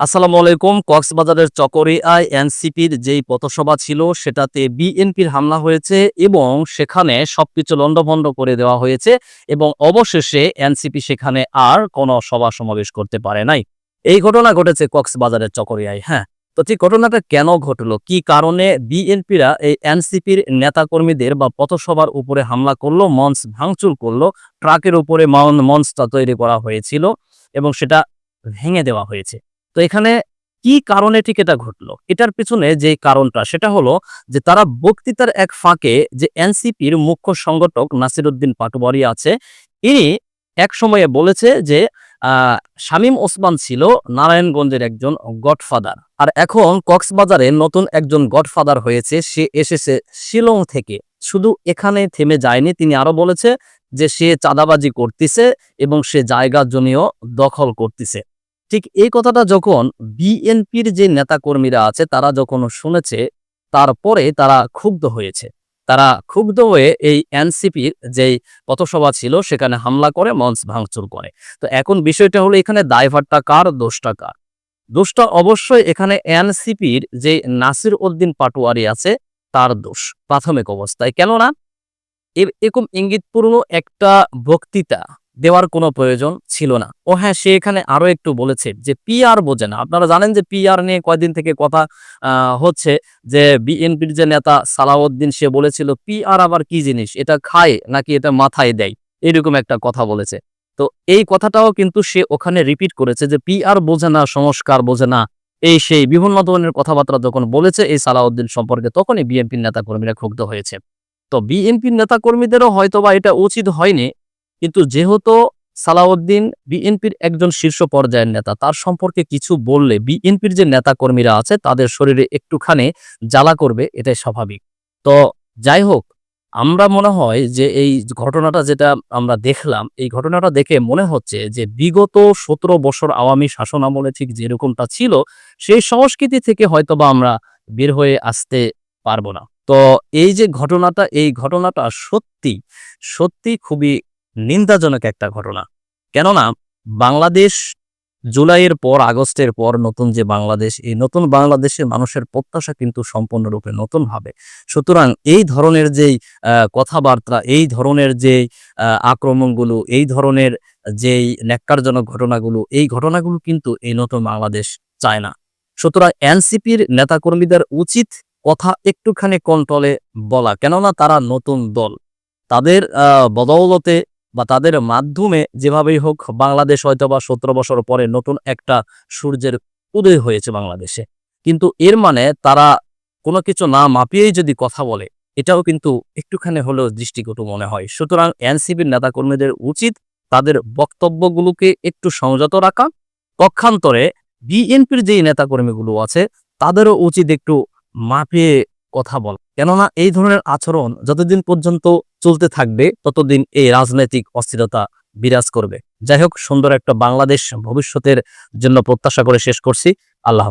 আসসালামু আলাইকুম, কক্সবাজারের চকরিয়ায় এনসিপির যেই পথসভা ছিল সেটাতে বিএনপির হামলা হয়েছে এবং সেখানে সবকিছু লণ্ডভণ্ড করে দেওয়া হয়েছে এবং অবশেষে এনসিপি সেখানে আর কোনো সভা সমাবেশ করতে পারে নাই। এই ঘটনা ঘটেছে কক্সবাজারের চকরিয়ায় হ্যাঁ। তো ঠিক ঘটনাটা কেন ঘটলো? কি কারণে বিএনপিরা এই এনসিপির নেতাকর্মীদের বা পথসভার উপরে হামলা করল, মঞ্চ ভাঙচুর করল, ট্রাকের উপরে মঞ্চটা তৈরি করা হয়েছিল এবং সেটা ভেঙে দেওয়া হয়েছে? তো এখানে কি কারণে ঠিক এটা ঘটলো? এটার পিছনে যে কারণটা, সেটা হলো যে তারা বক্তৃতার এক ফাঁকে যে এনসিপির মুখ্য সংগঠক নাসিরুদ্দিন পাটোয়ারি আছে, ইনি এক সময়ে বলেছে যে শামীম ওসমান ছিল নারায়ণগঞ্জের একজন গডফাদার। আর এখন কক্সবাজারে নতুন একজন গডফাদার হয়েছে, সে এসেছে শিলং থেকে। শুধু এখানে থেমে যায়নি, তিনি আরও বলেছে যে সে চাঁদাবাজি করতেছে এবং সে জায়গা জমিও দখল করতেছে। ঠিক এই কথাটা যখন বিএনপির যে নেতাকর্মীরা আছে, তারা যখন শুনেছে, তারপরে তারা ক্ষুব্ধ হয়েছে। তারা ক্ষুব্ধ হয়ে এই এনসিপির যেই পথসভা ছিল, সেখানে হামলা করে, মঞ্চ ভাঙচুর করে। তো এখন বিষয়টা হলো, এখানে দায়ভারটা কার, দোষটা কার? দোষটা অবশ্যই এখানে এনসিপির যে নাসির উদ্দিন পাটোয়ারি আছে, তার দোষ, প্রাথমিক অবস্থায়। কেননা এরকম ইঙ্গিতপূর্ণ একটা বক্তৃতা দেওয়ার কোনো প্রয়োজন ছিল না। ও হ্যাঁ সে এখানে আরও একটু বলেছে যে পিআর বোঝে না। আপনারা জানেন যে পিআর নিয়ে কয়দিন থেকে কথা হচ্ছে যে বিএনপির যে নেতা সালাউদ্দিন, সে বলেছিল পিআর আবার কি জিনিস? এটা খায় নাকি এটা মাথায় দেয়? এরকম একটা কথা বলেছে। তো এই কথাটাও কিন্তু সে ওখানে রিপিট করেছে যে পিআর বোঝে না, সংস্কার বোঝে না। এই সেই বিভিন্ন ধরনের কথাবার্তা যখন বলেছে এই সালাউদ্দিন সম্পর্কে, তখনই বিএনপির নেতা কর্মীরা ক্ষুব্ধ হয়েছে। তো বিএনপির নেতা কর্মীদেরও হয়তোবা এটা উচিত হয়নি কিন্তু যেহেতু সালাউদ্দিন বিএনপির একজন শীর্ষ পর্যায়ের নেতা, তার সম্পর্কে কিছু বললে বিএনপির যে নেতা কর্মীরা আছে, তাদের শরীরে একটুখানি জ্বালা করবে, এটাই স্বাভাবিক। তো যাই হোক, আমরা মনে হয় যে এই ঘটনাটা যেটা আমরা দেখলাম, এই ঘটনাটা দেখে মনে হচ্ছে যে বিগত সতেরো বছর আওয়ামী শাসন আমলে ঠিক যেরকমটা ছিল, সেই সংস্কৃতি থেকে হয়তোবা আমরা বের হয়ে আসতে পারব না। তো এই যে ঘটনাটা, এই ঘটনাটা সত্যি সত্যি খুবই নিন্দাজনক একটা ঘটনা। কেননা, বাংলাদেশ জুলাইয়ের পর, আগস্টের পর নতুন যে বাংলাদেশ, এই নতুন বাংলাদেশে মানুষের প্রত্যাশা কিন্তু সম্পূর্ণরূপে নতুন হবে সুতরাং এই ধরনের যেই কথাবার্তা, এই ধরনের যে আক্রমণগুলো, এই ধরনের যেই ন্যাক্কারজনক ঘটনাগুলো, এই ঘটনাগুলো কিন্তু এই নতুন বাংলাদেশ চায় না। সুতরাং এনসিপির নেতাকর্মীদের উচিত কথা একটুখানি কন্ট্রোলে বলা। কেননা, তারা নতুন দল। তাদের বদৌলতে বা তাদের মাধ্যমে যেভাবেই হোক বাংলাদেশ হয়তো বা সতেরো বছর পরে নতুন একটা সূর্যের উদয় হয়েছে বাংলাদেশে। কিন্তু এর মানে তারা কোনো কিছু না মাপিয়েই যদি কথা বলে, এটাও কিন্তু একটুখানি হলেও দৃষ্টিকটু মনে হয়। সুতরাং এনসিপির নেতাকর্মীদের উচিত তাদের বক্তব্যগুলোকে একটু সংযত রাখা। পক্ষান্তরে বিএনপির যেই নেতাকর্মীগুলো আছে, তাদেরও উচিত একটু মাপিয়ে কথা বলা। কেননা এই ধরনের আচরণ যতদিন পর্যন্ত চলতে থাকবে, ততদিন এই রাজনৈতিক অস্থিরতা বিরাজ করবে। যাই হোক, সুন্দর একটা বাংলাদেশ ভবিষ্যতের জন্য প্রত্যাশা করে শেষ করছি। আল্লাহ।